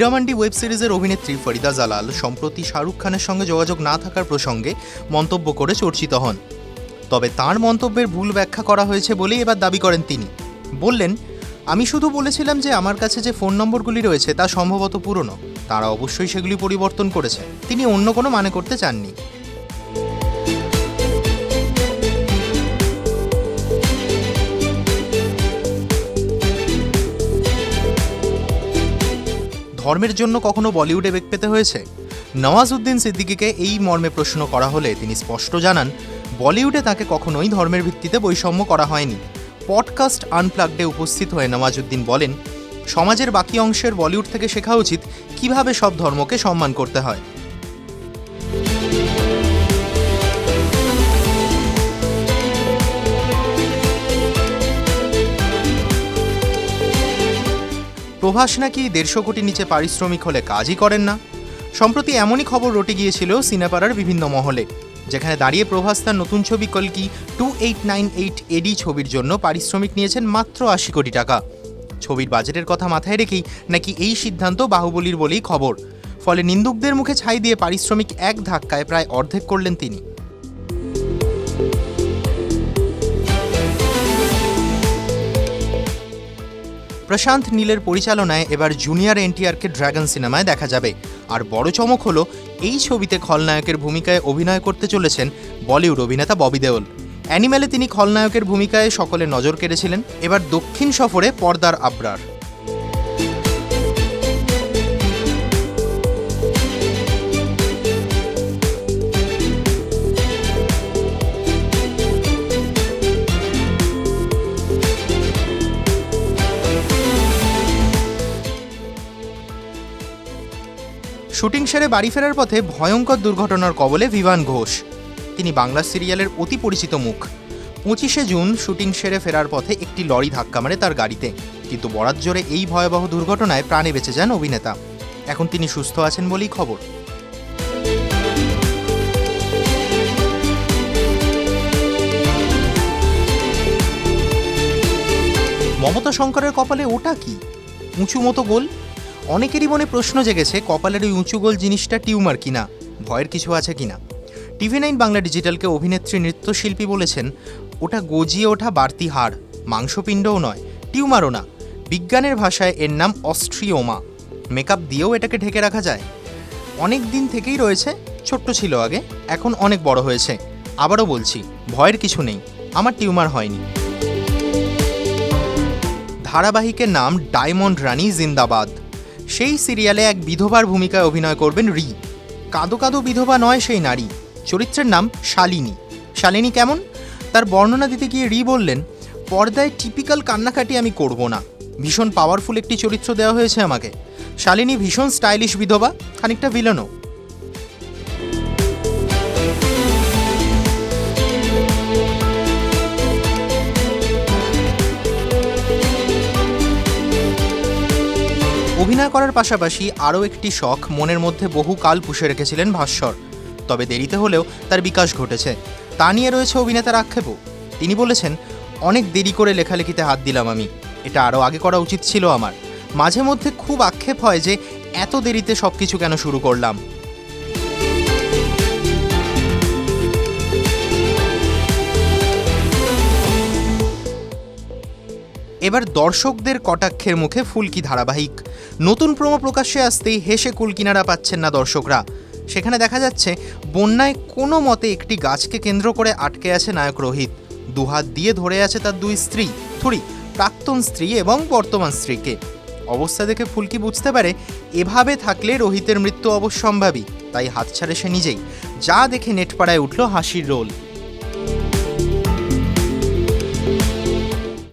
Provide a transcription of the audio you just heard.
Heeramandi web সিরিজের অভিনেত্রী ফরিদা জালাল সম্প্রতি শাহরুখ খানের সঙ্গে যোগাযোগ না থাকার প্রসঙ্গে মন্তব্য করে চর্চিত হন। তবে তার মন্তব্যের ভুল ব্যাখ্যা করা হয়েছে বলেই এবার দাবি করেন তিনি। বললেন, আমি শুধু বলেছিলাম যে আমার কাছে যে ফোন নম্বরগুলি রয়েছে তা সম্ভবত পুরনো। তারা অবশ্যই সেগুলি পরিবর্তন করেছে। তিনি অন্য কোনো মানে করতে চাননি। ধর্মের জন্য কখনো বলিউডে বেগ পেতে হয়েছে? নওয়াজউদ্দিন সিদ্দিকিকে এই মর্মে প্রশ্ন করা হলে তিনি স্পষ্ট জানান, বলিউডে তাকে কখনোই ধর্মের ভিত্তিতে বৈষম্য করা হয়নি। পডকাস্ট আনপ্লাগডে উপস্থিত হয়ে নওয়াজউদ্দিন বলেন, সমাজের বাকি অংশের বলিউড থেকে শেখা উচিত কীভাবে সব ধর্মকে সম্মান করতে হয়। প্রভাস নাকি দেড়শো কোটি নিচে পারিশ্রমিক হলে কাজই করেন না? সম্প্রতি এমনই খবর রটে গিয়েছিল সিনেপাড়ার বিভিন্ন মহলে, যেখানে দাঁড়িয়ে প্রভাস তার নতুন ছবি কলকি two eight nine eight AD ছবির জন্য পারিশ্রমিক নিয়েছেন মাত্র আশি কোটি টাকা। ছবির বাজেটের কথা মাথায় রেখেই নাকি এই সিদ্ধান্ত বাহুবলীর বলেই খবর। ফলে নিন্দুকদের মুখে ছাই দিয়ে পারিশ্রমিক এক ধাক্কায় প্রায় অর্ধেক করলেন তিনি। প্রশান্ত নীলের পরিচালনায় এবার জুনিয়র এনটিআরকে ড্রাগন সিনেমায় দেখা যাবে। আর বড় চমক হলো, এই ছবিতে খলনায়কের ভূমিকায় অভিনয় করতে চলেছেন বলিউড অভিনেতা ববি দেওল। অ্যানিমেলে তিনি খলনায়কের ভূমিকায় সকলে নজর কেড়েছিলেন। এবার দক্ষিণ সফরে পর্দার আবরার। শুটিং সেরে বাড়ি ফেরার পথে ভয়ঙ্কর দুর্ঘটনার কবলে ভিভান ঘোষ। তিনি বাংলা সিরিয়ালের অতি পরিচিত মুখ। পঁচিশে জুন শুটিং সেরে ফেরার পথে একটি লরি ধাক্কা মারে তার গাড়িতে। কিন্তু বরাত জোরে এই ভয়াবহ দুর্ঘটনায় প্রাণে বেঁচে যান অভিনেতা। এখন তিনি সুস্থ আছেন বলেই খবর। মমতা শঙ্করের কপালে ওটা কি? উঁচু মতো গোল? অনেকেরই মনে প্রশ্ন জেগেছে কপালের ওই উঁচু গোল জিনিসটা টিউমার কিনা, ভয়ের কিছু আছে কিনা। টিভি নাইন বাংলা ডিজিটালকে অভিনেত্রী নৃত্যশিল্পী বলেছেন, ওটা গজিয়ে ওঠা বাড়তি হাড়, মাংসপিণ্ডও নয়, টিউমারও না। বিজ্ঞানের ভাষায় এর নাম অস্ট্রিওমা। মেকআপ দিয়েও এটাকে ঢেকে রাখা যায়। অনেক দিন থেকেই রয়েছে, ছোট্ট ছিল আগে, এখন অনেক বড় হয়েছে। আবারও বলছি, ভয়ের কিছু নেই, আমার টিউমার হয়নি। ধারাবাহিকের নাম ডায়মন্ড রানী জিন্দাবাদ। সেই সিরিয়ালে এক বিধবার ভূমিকায় অভিনয় করবেন রি। কাঁদো কাঁদো বিধবা নয় সেই নারী। চরিত্রের নাম শালিনী। শালিনী কেমন? তার বর্ণনা দিতে গিয়ে রি বললেন, পর্দায় টিপিক্যাল কান্নাকাটি আমি করব না। ভীষণ পাওয়ারফুল একটি চরিত্র দেওয়া হয়েছে আমাকে। শালিনী ভীষণ স্টাইলিশ বিধবা, খানিকটা ভিলেনও অভিনয় করার পাশাপাশি আরও একটি শখ মনের মধ্যে বহু কাল পুষে রেখেছিলেন ভাস্বর। তবে দেরিতে হলেও তার বিকাশ ঘটেছে। তা নিয়ে রয়েছে অভিনেতার আক্ষেপও তিনি বলেছেন, অনেক দেরি করে লেখালেখিতে হাত দিলাম আমি। এটা আরও আগে করা উচিত ছিল আমার। মাঝে মধ্যে খুব আক্ষেপ হয় যে, এত দেরিতে সব কিছু কেন শুরু করলাম? এবার দর্শকদের কটাক্ষের মুখে ফুলকি ধারাবাহিক। নতুন প্রোমো প্রকাশ্যে আসতেই হেসে কুলকিনারা পাচ্ছেন না দর্শকরা। সেখানে দেখা যাচ্ছে, বন্যায় কোনো মতে একটি গাছকে কেন্দ্র করে আটকে আছে নায়ক রোহিত। দুহাত দিয়ে ধরে আছে তার দুই স্ত্রী, থুরি, প্রাক্তন স্ত্রী এবং বর্তমান স্ত্রীকে। অবস্থা দেখে ফুলকি বুঝতে পারে, এভাবে থাকলে রোহিতের মৃত্যু অবশ্যম্ভাবী। তাই হাত ছাড়ে সে নিজেই। যা দেখে নেটপাড়ায় উঠল হাসির রোল।